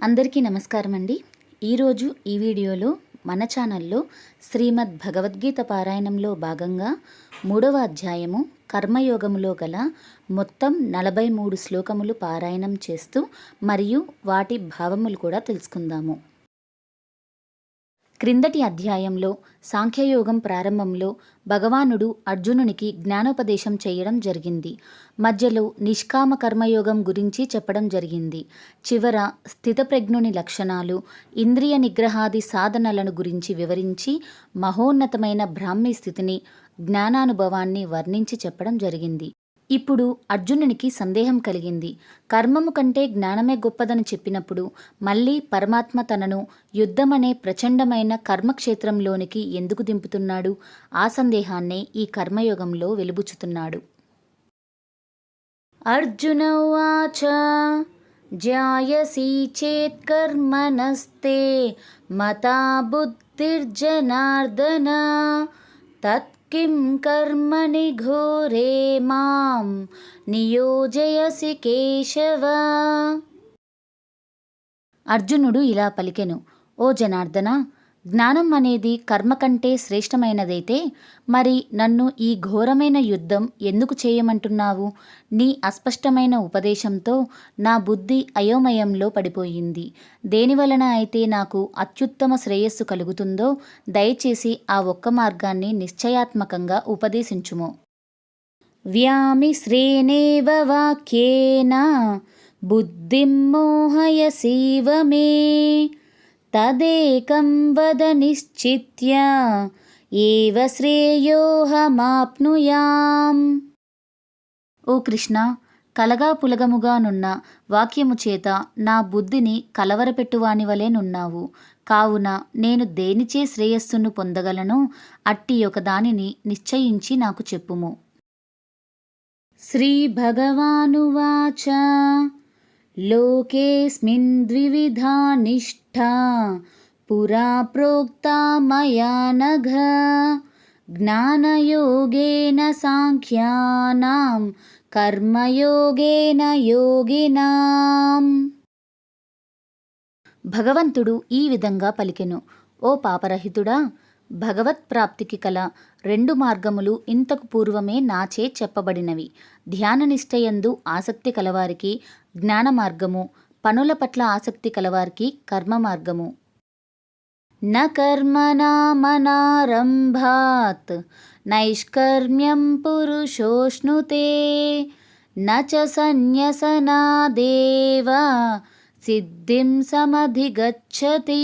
అందరికీ నమస్కారం అండి ఈరోజు ఈ వీడియోలో మన ఛానల్లో శ్రీమద్ భగవద్గీత పారాయణంలో భాగంగా మూడవ అధ్యాయము కర్మయోగములో గల మొత్తం నలభై మూడు శ్లోకములు పారాయణం చేస్తూ మరియు వాటి భావములు కూడా తెలుసుకుందాము. క్రిందటి అధ్యాయంలో సాంఖ్యయోగం ప్రారంభంలో భగవానుడు అర్జునునికి జ్ఞానోపదేశం చేయడం జరిగింది. మధ్యలో నిష్కామ కర్మయోగం గురించి చెప్పడం జరిగింది. చివర స్థితప్రజ్ఞుని లక్షణాలు ఇంద్రియ నిగ్రహాది సాధనలను గురించి వివరించి మహోన్నతమైన బ్రాహ్మీ స్థితిని జ్ఞానానుభవాన్ని వర్ణించి చెప్పడం జరిగింది. ఇప్పుడు అర్జునునికి సందేహం కలిగింది. కర్మము కంటే జ్ఞానమే గొప్పదని చెప్పినప్పుడు మళ్ళీ పరమాత్మ తనను యుద్ధమనే ప్రచండమైన కర్మక్షేత్రంలోనికి ఎందుకు దింపుతున్నాడు? ఆ సందేహాన్నే ఈ కర్మయోగంలో వెలుబుచ్చుతున్నాడు. అర్జున ఉవాచ జాయసి చేత్కర్మణస్తే మతా బుద్ధిర్జనార్దన తత్ కిం కర్మణి ఘోరే మాం నియోజయసి కేశవ అర్జునుడు ఇలా పలికెను ఓ జనార్దన జ్ఞానం అనేది కర్మ కంటే శ్రేష్టమైనదైతే మరి నన్ను ఈ ఘోరమైన యుద్ధం ఎందుకు చేయమంటున్నావు? నీ అస్పష్టమైన ఉపదేశంతో నా బుద్ధి అయోమయంలో పడిపోయింది. దేనివలన అయితే నాకు అత్యుత్తమ శ్రేయస్సు కలుగుతుందో దయచేసి ఆ ఒక్క మార్గాన్ని నిశ్చయాత్మకంగా ఉపదేశించుము. వ్యామిశ్రేణేవ వాక్యేన బుద్ధిం మోహయసీవ మే. తదేకం వద నిశ్చిత్య ఏవ శ్రేయోహమాప్నుయాం. ఓ కృష్ణ కలగా పులగముగానున్న వాక్యము చేత నా బుద్ధిని కలవరపెట్టువాని వలెనున్నావు కావున నేను దేనిచే శ్రేయస్సును పొందగలను అట్టి ఒకదానిని నిశ్చయించి నాకు చెప్పుము. శ్రీ భగవానువాచ. లోకేస్మిన్ ద్వివిధా నిష్ఠా పురా ప్రోక్తా మయా నఘ జ్ఞానయోగేన సాంఖ్యానాం కర్మయోగేన యోగినాం భగవంతుడు ఈ విధంగా పలికెను. ఓ పాపరహితుడా భగవత్ప్రాప్తికి కల రెండు మార్గములు ఇంతకు పూర్వమే నాచే చెప్పబడినవి. ధ్యాననిష్టయందు ఆసక్తి కలవారికి జ్ఞాన మార్గము పనుల పట్ల ఆసక్తి కలవారికి కర్మ మార్గము న కర్మనామనారంభాత్ నైష్కర్మ్యం పురుషోష్ణుతే న చ సన్యసనాదేవ సిద్ధిం సమధిగచ్చతి.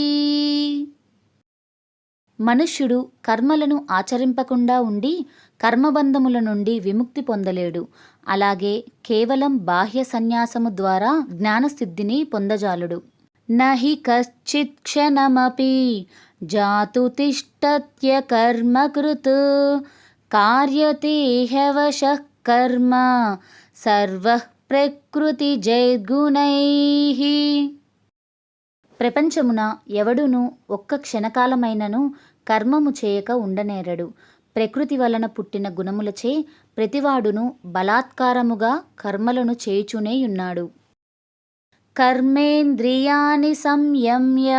మనుష్యుడు కర్మలను ఆచరింపకుండా ఉండి కర్మబంధముల నుండి విముక్తి పొందలేడు. అలాగే కేవలం బాహ్య సన్యాసము ద్వారా జ్ఞానసిద్ధిని పొందజాలుడు. నహి కశ్చిత్ క్షణమపి జాతు తిష్టత్య కర్మకృత్ కార్యతే హ్యవశ కర్మ సర్వ ప్రకృతి జైర్గుణై. ప్రపంచమున ఎవడును ఒక్క క్షణకాలమైనను కర్మము చేయక ఉండనేరడు. ప్రకృతి వలన పుట్టిన గుణములచే ప్రతివాడును బలాత్కారముగా కర్మలను చేయుచునేయున్నాడు కర్మేంద్రియాని సంయమ్య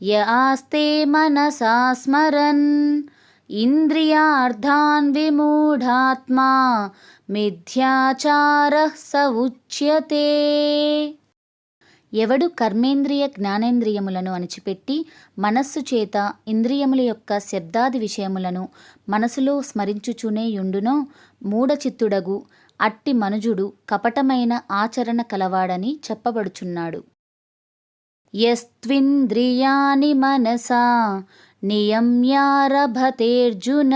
య ఆస్తే మనసా స్మరన్ ఇంద్రియార్థాన్ విమూఢాత్మా మిథ్యాచార స ఉచ్యతే ఎవడు కర్మేంద్రియ జ్ఞానేంద్రియములను అణిచిపెట్టి మనస్సు చేత ఇంద్రియముల యొక్క శబ్దాది విషయములను మనసులో స్మరించుచునే యుండునో మూఢచిత్తుడగు అట్టి మనుజుడు కపటమైన ఆచరణ కలవాడని చెప్పబడుచున్నాడు. యస్త్వింద్రియాని మనసా నియమ్యారభతేర్జున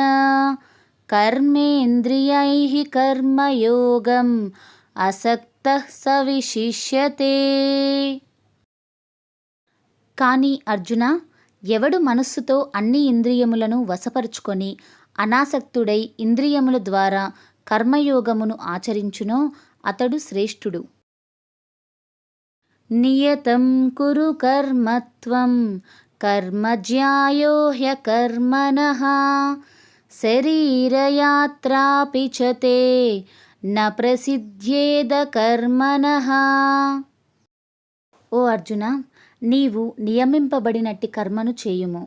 కర్మేంద్రియై కర్మయోగం అసక్త సవిశిష్యతే. కానీ అర్జున ఎవడు మనస్సుతో అన్ని ఇంద్రియములను వశపరుచుకొని అనాసక్తుడై ఇంద్రియముల ద్వారా కర్మయోగమును ఆచరించునో అతడు శ్రేష్ఠుడు. నియతం కురు కర్మత్వం కర్మజ్యాయో కర్మన శరీరయాత్రాపి చతే న ప్రసిద్ధ్యేద కర్మణః ఓ అర్జున నీవు నియమింపబడినట్టి కర్మను చేయుము.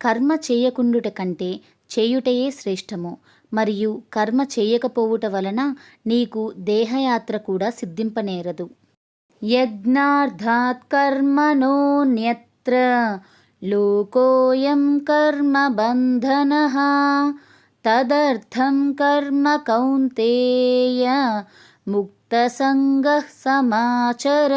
కర్మ చేయకుండుట కంటే చేయుటయే శ్రేష్టము. మరియు కర్మ చేయకపోవుట వలన నీకు దేహయాత్ర కూడా సిద్ధింపనేరదు. యజ్ఞార్థాత్ కర్మణోన్యత్ర లోకోయం కర్మ బంధన. తదర్థం కర్మ కౌంతేయ ముక్తసంగ సమాచర.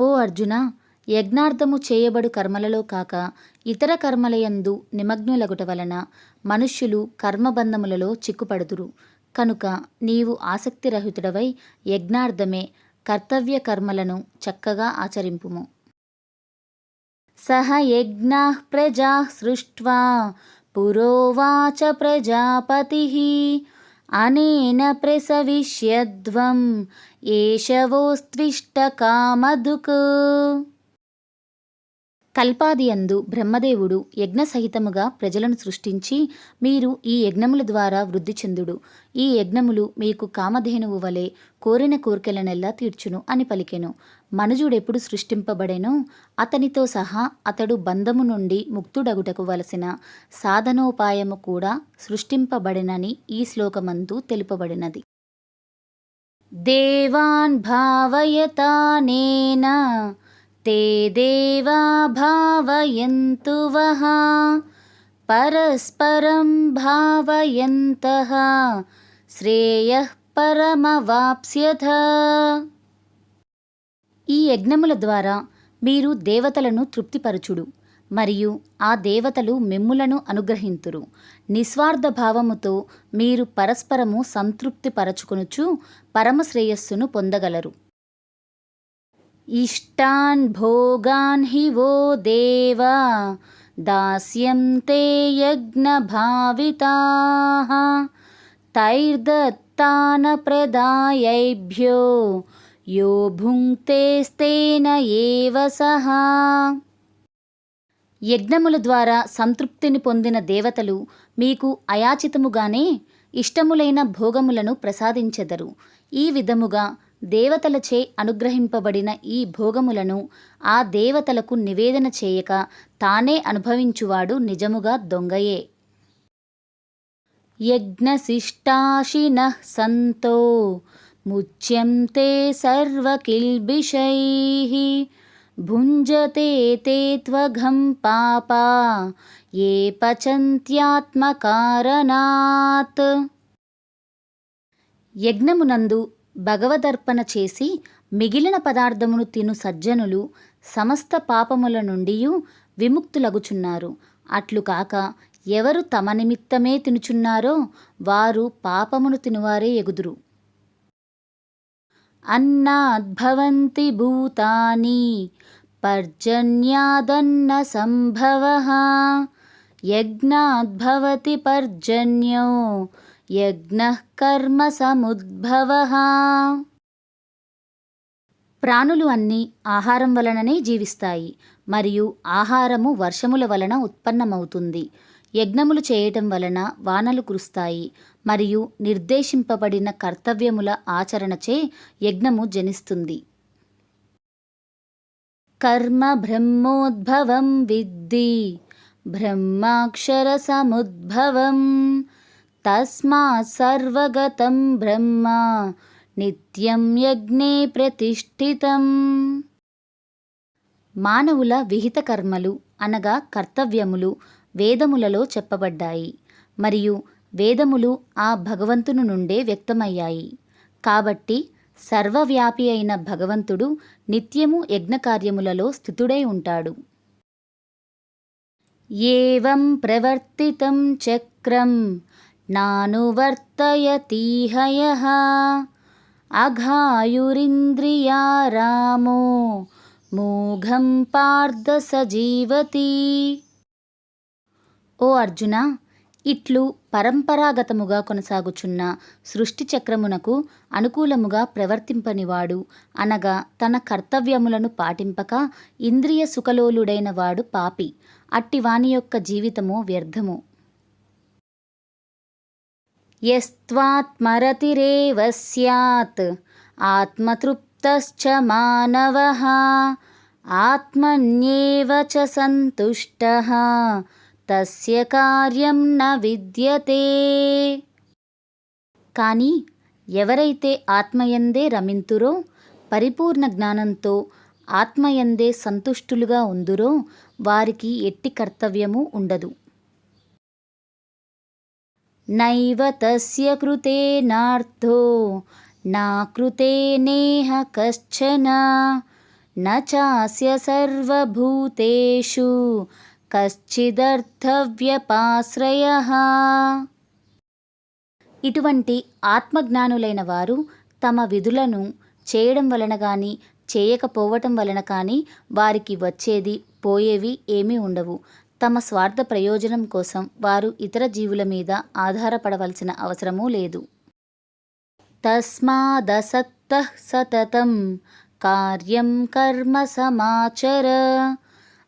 ఓ అర్జున యజ్ఞార్థము చేయబడు కర్మలలో కాక ఇతర కర్మలయందు నిమగ్నులగుట వలన మనుష్యులు కర్మబంధములలో చిక్కుపడుదురు. కనుక నీవు ఆసక్తిరహితుడవై యజ్ఞార్థమే కర్తవ్య కర్మలను చక్కగా ఆచరింపుము. సహ యజ్ఞా ప్రజా సృష్ట్వా పురోవాచ ప్రజాపతి అనేన ప్రసవిష్యధ్వం కల్పాదియందు బ్రహ్మదేవుడు యజ్ఞ సహితముగా ప్రజలను సృష్టించి మీరు ఈ యజ్ఞముల ద్వారా వృద్ధి చెందుడు. ఈ యజ్ఞములు మీకు కామధేనువు వలె కోరిన కోరికలనెల్లా తీర్చును అని పలికెను. మనుజుడెప్పుడు సృష్టింపబడెనో అతనితో సహా అతడు బంధము నుండి ముక్తుడగుటకు వలసిన సాధనోపాయము కూడా సృష్టింపబడినని ఈ శ్లోకమందు తెలుపబడినది. దేవాన్ భావయతానేనా ते देवा भावयन्तु वः పరస్పరం భావయంతః శ్రేయః పరమవాప్స్యథ ఈ యజ్ఞముల ద్వారా మీరు దేవతలను తృప్తిపరచుడు మరియు ఆ దేవతలు మిమ్ములను అనుగ్రహింతురు నిస్వార్థ భావముతో మీరు పరస్పరము సంతృప్తి పరచుకొనుచు పరమశ్రేయస్సును పొందగలరు ఇష్టాన్ భోగాన్ హి वो देवा दास्यन्ते यज्ञभाविताः तैर्दत्तानप्रदायैभ्यो यो భుంక్తేస్తేన ఏవ సహా యజ్ఞముల ద్వారా సంతృప్తిని పొందిన దేవతలు మీకు అయాచితముగానే ఇష్టములైన భోగములను ప్రసాదించెదరు ఈ విధముగా దేవతలచే అనుగ్రహింపబడిన ఈ భోగములను ఆ దేవతలకు నివేదన చేయక తానే అనుభవించువాడు నిజముగా దొంగయే. యజ్ఞశిష్టాశిన సంతో ముచ్యంతే సర్వకిల్బిషై భుంజతే తే త్వఘం పాపా ఏ పచంత్యాత్మకారణాత్. యజ్ఞమునందు భగవదర్పణ చేసి మిగిలిన పదార్థమును తిను సజ్జనులు సమస్త పాపముల నుండి విముక్తులగుచున్నారు. అట్లు కాక ఎవరు తమ నిమిత్తమే తినుచున్నారో వారు పాపమును తినువారే ఎగుదురు. అన్నాద్భవంతి భూతాని పర్జన్యాదన్న సంభవ యజ్ఞాద్భవతి పర్జన్యో యజ్ఞ కర్మ సముద్భవ. ప్రాణులు అన్నీ ఆహారం వలననే జీవిస్తాయి మరియు ఆహారము వర్షముల వలన ఉత్పన్నమవుతుంది. యజ్ఞములు చేయటం వలన వానలు కురుస్తాయి మరియు నిర్దేశింపబడిన కర్తవ్యముల ఆచరణచే యజ్ఞము జనిస్తుంది. కర్మ బ్రహ్మోద్భవం విద్ది బ్రహ్మాక్షర సముద్భవం. తస్మా సర్వగతం బ్రహ్మ నిత్యం యజ్ఞే ప్రతిష్ఠితం. మానవుల విహిత కర్మలు అనగా కర్తవ్యములు వేదములలో చెప్పబడ్డాయి మరియు వేదములు ఆ భగవంతుని నుండే వ్యక్తమయ్యాయి. కాబట్టి సర్వవ్యాపి అయిన భగవంతుడు నిత్యము యజ్ఞకార్యములలో స్థితుడై ఉంటాడు. ఏవం ప్రవర్తితం చక్రం నానువర్తయతీహయ అఘాయురింద్రియా రామో మూఘం పార్థ సజీవతి. ఓ అర్జున ఇట్లు పరంపరాగతముగా కొనసాగుచున్న సృష్టి చక్రమునకు అనుకూలముగా ప్రవర్తింపనివాడు. అనగా తన కర్తవ్యములను పాటింపక ఇంద్రియ సుఖలోలుడైన వాడు పాపి. అట్టివాని యొక్క జీవితము వ్యర్థము. యస్త్వాత్మరతిరేవ సత్ ఆత్మతృప్తశ్చ మానవ ఆత్మన్యేవ చ సంతుష్టः తస్య కార్యం న విద్యతే కానీ ఎవరైతే ఆత్మయందే రమింతురో పరిపూర్ణ జ్ఞానంతో ఆత్మయందే సంతుష్టులుగా ఉందురో వారికి ఎట్టి కర్తవ్యము ఉండదు. నైవ తస్య కృతేనార్థో నా కృతేనేహ కశ్చన న చాస్య సర్వభూతేషు కశ్చిదర్థవ్యపాశ్రయ. ఇటువంటి ఆత్మజ్ఞానులైన వారు తమ విధులను చేయడం వలన కానీ చేయకపోవటం వలన కానీ వారికి వచ్చేది పోయేవి ఏమీ ఉండవు. తమ స్వార్థ ప్రయోజనం కోసం వారు ఇతర జీవుల మీద ఆధారపడవలసిన అవసరమూ లేదు. తస్మాదసక్త సతతం కార్యం కర్మ సమాచర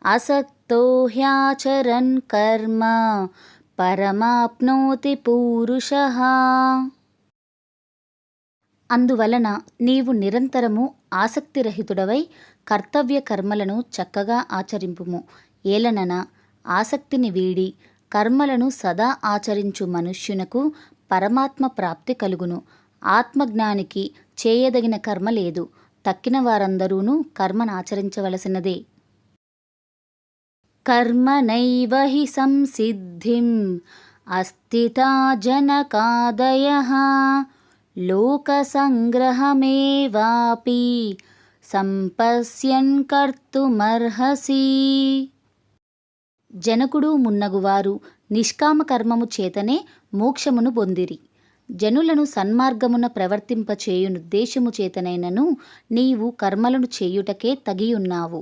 అసక్తో హ్యాచరన్ కర్మ పరమాప్నోతి పూరుష. అందువలన నీవు నిరంతరము ఆసక్తిరహితుడవై కర్తవ్య కర్మలను చక్కగా ఆచరింపుము. ఏలనన ఆసక్తిని వీడి కర్మలను సదా ఆచరించు మనుష్యునకు పరమాత్మ ప్రాప్తి కలుగును. ఆత్మజ్ఞానికి చేయదగిన కర్మ లేదు. తక్కిన వారందరూనూ కర్మనాచరించవలసినదే కర్మనైవ హి సంసిద్ధిం అస్థితా జనకాదయః లోకసంగ్రహమేవాపి సంపశ్యన్ కర్తుమర్హసి జనకుడు మున్నగువారు నిష్కామ కర్మము చేతనే మోక్షమును పొందిరి. జనులను సన్మార్గమున ప్రవర్తింపచేయునుద్దేశము చేతనైనను నీవు కర్మలను చేయుటకే తగియున్నావు.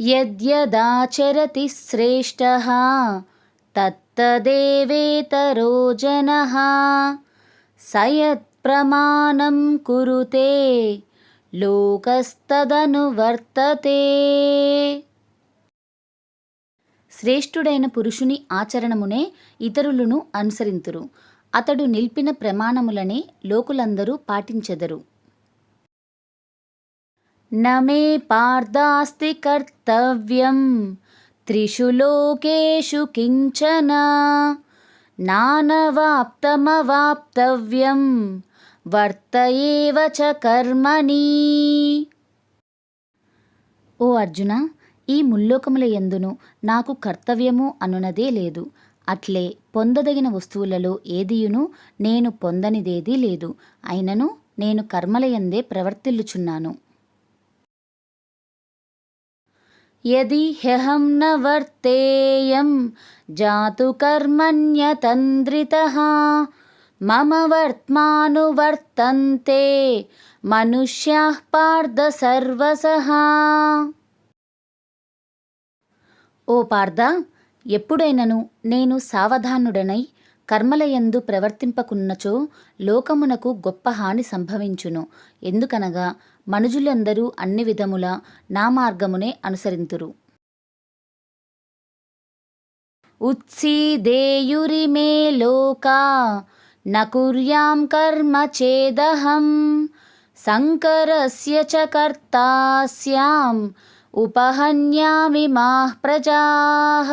యద్యదాచరతి శ్రేష్ఠ తత్తదేవేతరో జనః సయత్ప్రమాణం కురుతే లోకస్తదనువర్తతే. శ్రేష్ఠుడైన పురుషుని ఆచరణమునే ఇతరులను అనుసరింతురు. అతడు నిలిపిన ప్రమాణములనే లోకులందరూ పాటించెదరు. నమే పార్థాస్తి కర్తవ్యం. త్రిషు లోకేషు కించన. నానవాప్తమవాప్తవ్యం. వర్త ఏవ చ కర్మణి. ఓ అర్జున ఈ ముల్లోకముల యందును నాకు కర్తవ్యము అనునదే లేదు. అట్లే పొందదగిన వస్తువులలో ఏదియును నేను పొందనిదేదీ లేదు. అయినను నేను కర్మలయందే ప్రవర్తిల్లుచున్నాను. యది హ్యహం న వర్తేయం జాతు కర్మణ్యతంద్రితః మమ వర్త్మానువర్తంతే మనుష్యా పార్థ సర్వసహా ఓ పార్థ ఎప్పుడైనను నేను సావధానుడనై కర్మలయందు ప్రవర్తింపకున్నచో లోకమునకు గొప్ప హాని సంభవించును. ఎందుకనగా మనుజులందరూ అన్ని విధముల నా మార్గమునే అనుసరింతురు ఉత్సీదేయురిమే లోకా నకుర్యాం కర్మ చేదహం సంకరస్య చ కర్తాస్యాం ఉపహన్యామి మాః ప్రజాః.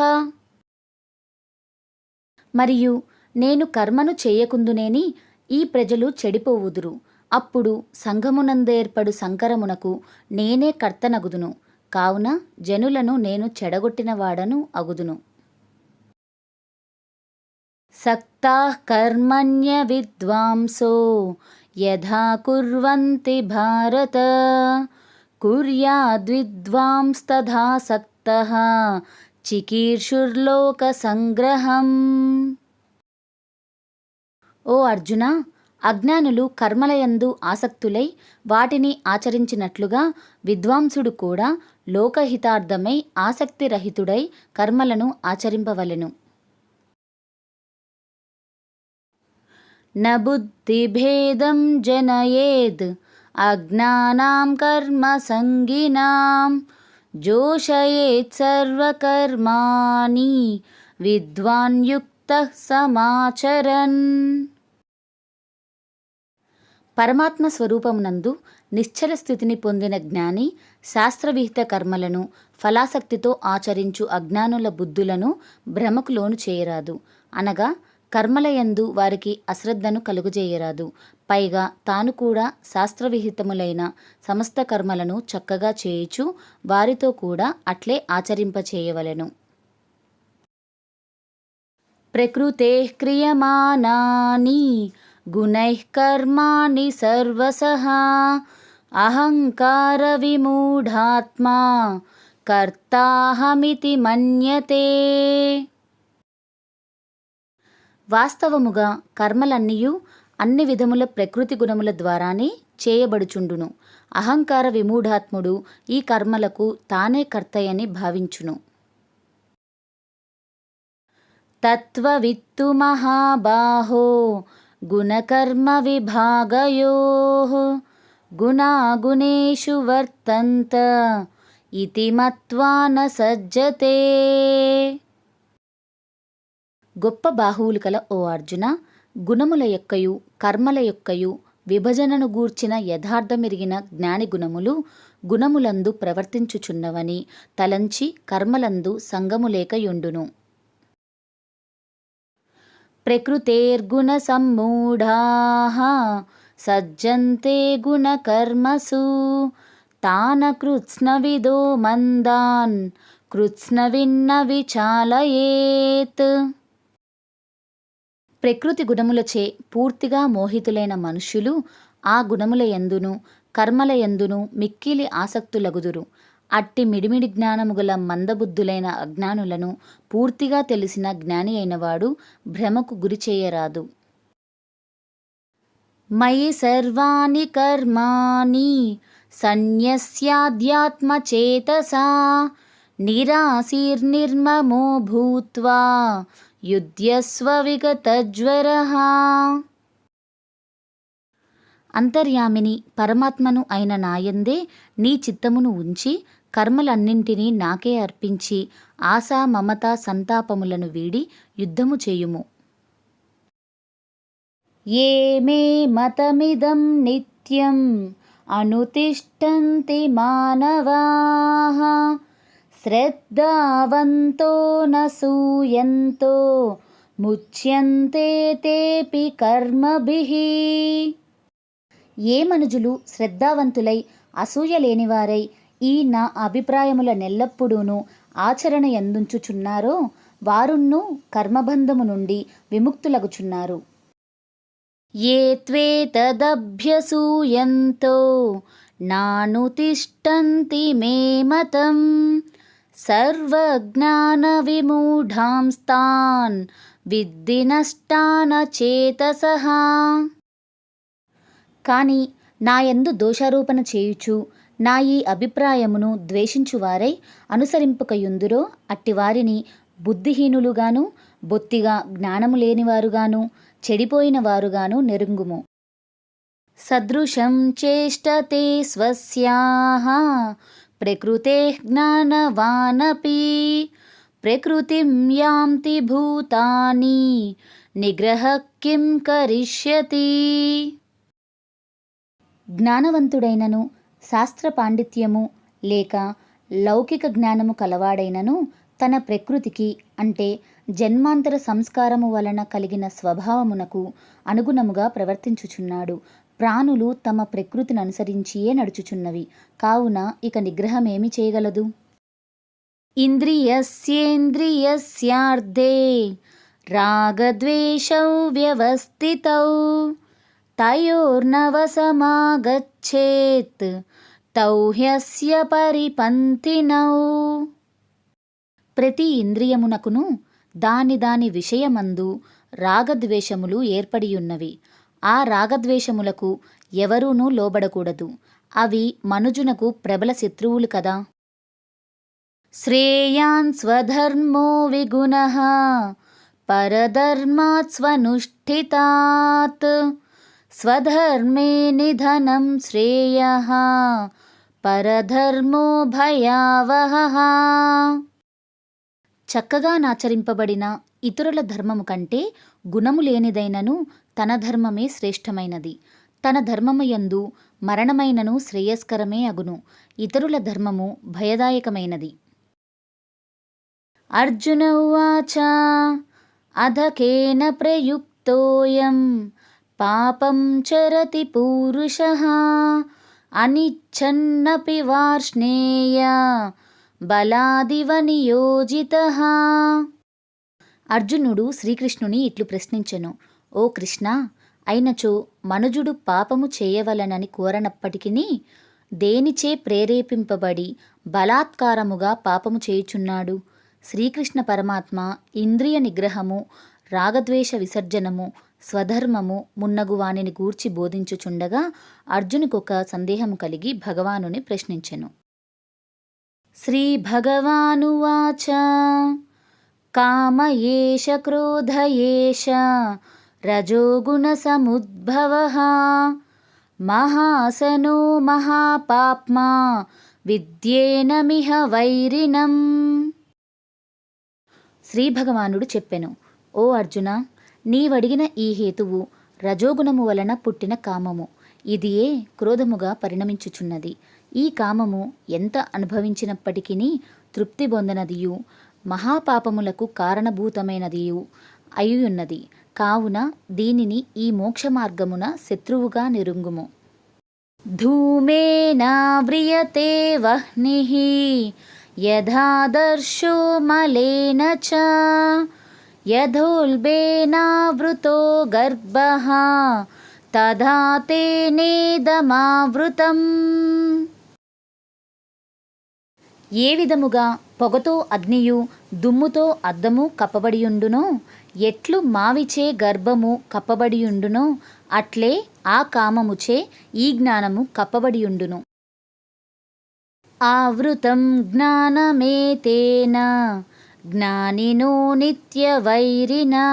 మరియు నేను కర్మను చేయకుందునేని ఈ ప్రజలు చెడిపోవుదురు. అప్పుడు సంఘమునందేర్పడు సంకరమునకు నేనే కర్తనగుదును. కావున జనులను నేను చెడగొట్టిన వాడను అగుదును. సక్తా కర్మణ్య విద్వాంసో యథా కుర్వంతి భారత. కుర్యాద్విద్వాంస్తథాసక్తః చికీర్షుర్లోక సంగ్రహం ఓ అర్జున అజ్ఞానులు కర్మలయందు ఆసక్తులై వాటిని ఆచరించినట్లుగా విద్వాంసుడు కూడా లోకహితార్థమై ఆసక్తిరహితుడై కర్మలను ఆచరింపవలెను. న బుద్ధిభేదం జనయేద్ అజ్ఞానాం కర్మ సంగినాం జోషయేత్ సర్వకర్మాణి విద్వాన్ యుక్త సమాచరన్. పరమాత్మ స్వరూపమునందు నిశ్చల స్థితిని పొందిన జ్ఞాని శాస్త్రవిహిత కర్మలను ఫలాసక్తితో ఆచరించు అజ్ఞానుల బుద్ధులను భ్రమకు లోను చేయరాదు. అనగా కర్మలయందు వారికి అశ్రద్ధను కలుగజేయరాదు. పైగా తాను కూడా శాస్త్రవిహితములైన సమస్త కర్మలను చక్కగా చేయుచు వారితో కూడా అట్లే ఆచరింపచేయవలెను. ప్రకృతే క్రియమానాని గుణైః కర్మాణి సర్వసః అహంకార విమూఢాత్మా కర్తాహమితి మన్యతే. వాస్తవముగా కర్మలన్నీయు అన్ని విధముల ప్రకృతి గుణముల ద్వారానే చేయబడుచుండును. అహంకార విమూఢాత్ముడు ఈ కర్మలకు తానే కర్తయని భావించును. తత్వవిత్తు మహాబాహో గుణకర్మ విభాగయో గుణాగుణేషు వర్తంత ఇతి మత్వాన న సజ్జతే. గొప్ప బాహువులు కల ఓ అర్జున గుణముల యొక్కయు కర్మల యొక్కయు విభజనను గూర్చిన యథార్థమెరిగిన జ్ఞాని గుణములు గుణములందు ప్రవర్తించుచున్నవని తలంచి కర్మలందు సంగము లేకయుండును ప్రకృతేర్గుణ సమ్మూఢాః సజ్జంతే గుణకర్మసు తాన కృత్స్నవిదో మందాన్ కృత్స్నవిన్న విచాలయేత్ ప్రకృతి గుణములచే పూర్తిగా మోహితులైన మనుష్యులు ఆ గుణముల యందును కర్మల యందును మిక్కిలి ఆసక్తులగుదురు. అట్టి మిడిమిడి జ్ఞానము గల మందబుద్ధులైన అజ్ఞానులను పూర్తిగా తెలిసిన జ్ఞాని అయినవాడు భ్రమకు గురి చేయరాదు. మయి సర్వాణి కర్మాణి సన్యస్యాధ్యాత్మచేతసా నిరాశీర్నిర్మమో భూత్వా యుధ్యస్వ విగతజ్వరః అంతర్యామిని పరమాత్మను అయిన నాయందే నీ చిత్తమును ఉంచి కర్మలన్నింటినీ నాకే అర్పించి ఆశా మమత సంతాపములను వీడి యుద్ధము చేయుము. ఏ మే మతమిదం నిత్యం అనుతిష్టంతి మానవాః. శ్రద్ధావంతో నసూయంతో ముచ్యంతే తేపి కర్మభిహి ఏ మనుజులు శ్రద్ధావంతులై అసూయ లేనివారై ఈ నా అభిప్రాయముల నెల్లప్పుడూను ఆచరణ ఎందుంచుచున్నారో వారున్ను కర్మబంధము నుండి విముక్తులగుచున్నారు. ఏ త్వేతదభ్యసూయంతో నానుతిష్టంతి మే మతం సర్వజ్ఞాన విమూఢాంస్తాన్ విద్ధి నష్టాన చేతసః కాని నాయందు దోషారోపణ చేయుచు నా ఈ అభిప్రాయమును ద్వేషించువారై అనుసరింపకయుందురో అట్టివారిని బుద్ధిహీనులుగాను బొత్తిగా జ్ఞానము లేనివారుగాను చెడిపోయిన వారుగాను నెరుంగుము. సదృశం చేష్టతే స్వస్యాః ప్రకృతే జ్ఞానవానపి ప్రకృతిం యాంతి భూతాని నిగ్రహ కిం కరిష్యతి జ్ఞానవంతుడైనను శాస్త్ర పాండిత్యము లేక లౌకిక జ్ఞానము కలవాడైనను తన ప్రకృతికి అంటే జన్మాంతర సంస్కారము వలన కలిగిన స్వభావమునకు అనుగుణముగా ప్రవర్తించుచున్నాడు. ప్రాణులు తమ ప్రకృతిని అనుసరించియే నడుచుచున్నవి. కావున ఇక నిగ్రహమేమి చేయగలదు? ఇంద్రియస్యేంద్రియస్యార్థే రాగద్వేషౌ వ్యవస్థితౌ తయోర్నవసమాగచ్చేత్ తౌ హ్యస్య పరిపంథినౌ ప్రతి ఇంద్రియమునకును దాని దాని విషయమందు రాగద్వేషములు ఏర్పడియున్నవి. ఆ రాగద్వేషములకు ఎవరూనూ లోబడకూడదు. అవి మనుజునకు ప్రబల శత్రువులు కదా. శ్రేయాన్ స్వధర్మో విగుణ పరధర్మాత్ స్వనుష్ఠితాత్ స్వధర్మే నిధనం శ్రేయ పరధర్మో భయావహ. చక్కగా నాచరింపబడిన ఇతరుల ధర్మము కంటే గుణము లేనిదైనను తన ధర్మమే శ్రేష్టమైనది. తన ధర్మముయందు మరణమైనను శ్రేయస్కరమే అగును. ఇతరుల ధర్మము భయదాయకమైనది. అర్జునవాచ అధకేన ప్రయుక్తోయం పాపం చరతి పూరుష అనిచ్చన్నపి వార్ష్ణేయ బలాదివ నియోజిత అర్జునుడు శ్రీకృష్ణుని ఇట్లు ప్రశ్నించెను. ఓ కృష్ణ అయినచో మనుజుడు పాపము చేయవలనని కోరనప్పటికీ దేనిచే ప్రేరేపింపబడి బలాత్కారముగా పాపము చేయుచున్నాడు? శ్రీకృష్ణ పరమాత్మ ఇంద్రియ నిగ్రహము రాగద్వేష విసర్జనము స్వధర్మము మున్నగు వానిని గూర్చి బోధించుచుండగా అర్జునుకొక సందేహము కలిగి భగవానుని ప్రశ్నించెను. శ్రీ భగవానువాచ కామయేష క్రోధయేష రజోగుణ ఏష రజోగుణసముద్భవ మహాసనో మహాపాప్మా విద్యేనమిహ వైరినం. శ్రీ భగవానుడు చెప్పెను ఓ అర్జున నీవడిగిన ఈ హేతువు రజోగుణము వలన పుట్టిన కామము. ఇదియే క్రోధముగా పరిణమించుచున్నది. ఈ కామము ఎంత అనుభవించినప్పటికీ తృప్తి పొందనదియు మహాపాపములకు కారణభూతమైనదియు అయ్యున్నది. కావున దీనిని ఈ మోక్ష మార్గమున శత్రువుగా నిరుంగుము. ధూమేనావ్రియతే వహ్ని యథాదర్శో మలేన చ యథోల్బేనావృతో గర్భ తథా తేనేదమావృతం ఏ విధముగా పొగతో అగ్నియు దుమ్ముతో అద్దము కప్పబడియుండునో ఎట్లు మావిచే గర్భము కప్పబడియుండునో అట్లే ఆ కామముచే ఈ జ్ఞానము కప్పబడియుండును. ఆవృతం జ్ఞానమేతేన జ్ఞానినో నిత్యవైరినా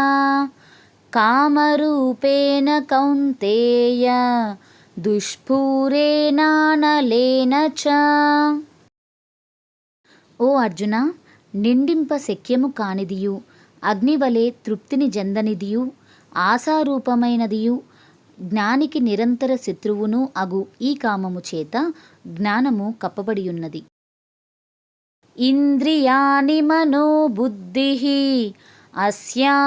కామరూపేణ కౌంతేయ దుష్పూరేణానలేన చ. ఓ అర్జున నిండింప శక్యము కానిదియు అగ్నివలే తృప్తిని జందనిదియు ఆశారూపమైనదియు జ్ఞానికి నిరంతర శత్రువును అగు ఈ కామము చేత జ్ఞానము కప్పబడియున్నది. ఇంద్రియాని మనో బుద్ధి అస్యాధిష్టానముచ్యతే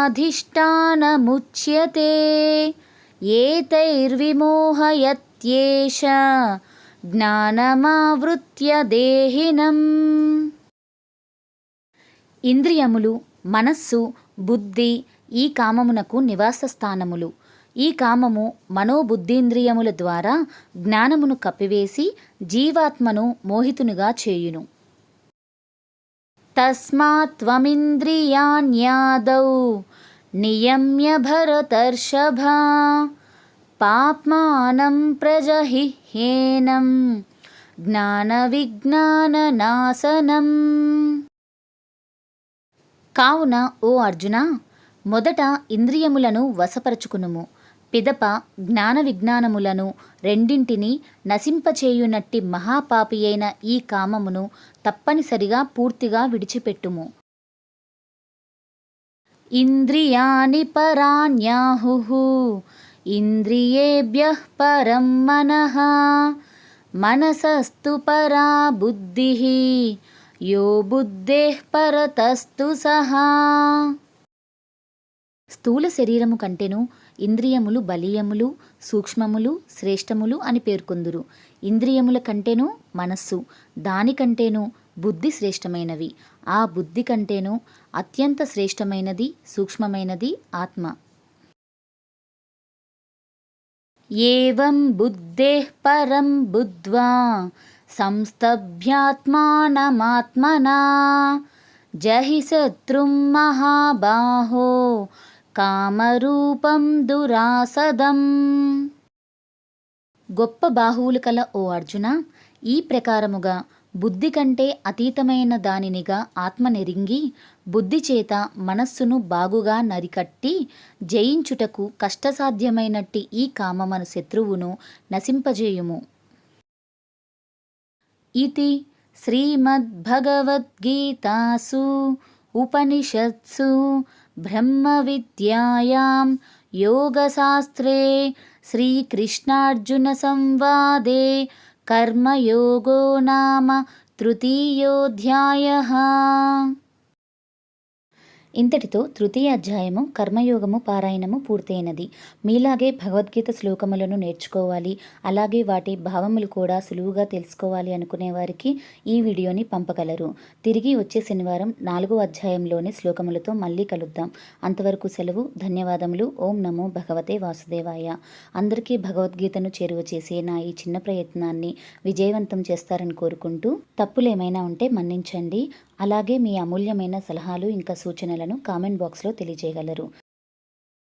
ఏతైర్విమోహయత్యేష జ్ఞానమావృత్య దేహినం. ఇంద్రియములు మనస్సు బుద్ధి ఈ కామమునకు నివాస స్థానములు ఈ కామము మనోబుద్ధీంద్రియముల ద్వారా జ్ఞానమును కప్పివేసి జీవాత్మను మోహితునిగా చేయును. తస్మాత్వమింద్రియాణ్యాదౌ నియమ్య భరతర్షభ పాప్మానం ప్రజహిహేనం జ్ఞాన విజ్ఞాననాశనం కావున ఓ అర్జున మొదట ఇంద్రియములను వశపరచుకునుము. పిదప జ్ఞాన విజ్ఞానములను రెండింటిని నశింపచేయునట్టి మహాపాపి అయిన ఈ కామమును తప్పనిసరిగా పూర్తిగా విడిచిపెట్టుము. ఇంద్రియాణి పరాణ్యాహు ఇంద్రియేభ్య పరం మనః మనసస్తు పరా బుద్ధి యో బుద్ధే పరతస్తు సహా. స్థూల శరీరము కంటేను ఇంద్రియములు బలీయములు సూక్ష్మములు శ్రేష్టములు అని పేర్కొందురు. ఇంద్రియముల కంటేను మనస్సు దానికంటేను బుద్ధి శ్రేష్టమైనవి ఆ బుద్ధి కంటేను అత్యంత శ్రేష్టమైనది సూక్ష్మమైనది ఆత్మ. ఏవం బుద్ధే పరం బుద్ధ్వా సంస్తభ్యాత్మానమాత్మనా జహి శత్రుం మహాబాహో కామరూపం దురాసదం. గొప్ప బాహువులు కల ఓ అర్జున ఈ ప్రకారముగా బుద్ధి కంటే అతీతమైన దానినిగా ఆత్మ నెరింగి బుద్ధి చేత మనస్సును బాగుగా నరికట్టి జయించుటకు కష్టసాధ్యమైనట్టి ఈ కామమను శత్రువును నశింపజేయుము. ఇది శ్రీమద్భగవద్గీతాసు ఉపనిషత్సు బ్రహ్మ విద్యాయాం योगशास्त्रे श्रीकृष्णार्जुनसंवादे कर्मयोगो नाम తృతీయోధ్యాయ ఇంతటితో తృతీయ అధ్యాయము కర్మయోగము పారాయణము పూర్తయినది. మీలాగే భగవద్గీత శ్లోకములను నేర్చుకోవాలి అలాగే వాటి భావములు కూడా సులువుగా తెలుసుకోవాలి అనుకునే వారికి ఈ వీడియోని పంపగలరు. తిరిగి వచ్చే శనివారం నాలుగో అధ్యాయంలోని శ్లోకములతో మళ్ళీ కలుద్దాం. అంతవరకు సెలవు ధన్యవాదములు. ఓం నమో భగవతే వాసుదేవాయ. అందరికీ భగవద్గీతను చేరువ చేసే నా ఈ చిన్న ప్రయత్నాన్ని విజయవంతం చేస్తారని కోరుకుంటూ తప్పులేమైనా ఉంటే మన్నించండి. అలాగే మీ అమూల్యమైన సలహాలు ఇంకా సూచనలను కామెంట్ బాక్స్లో తెలియజేయగలరు.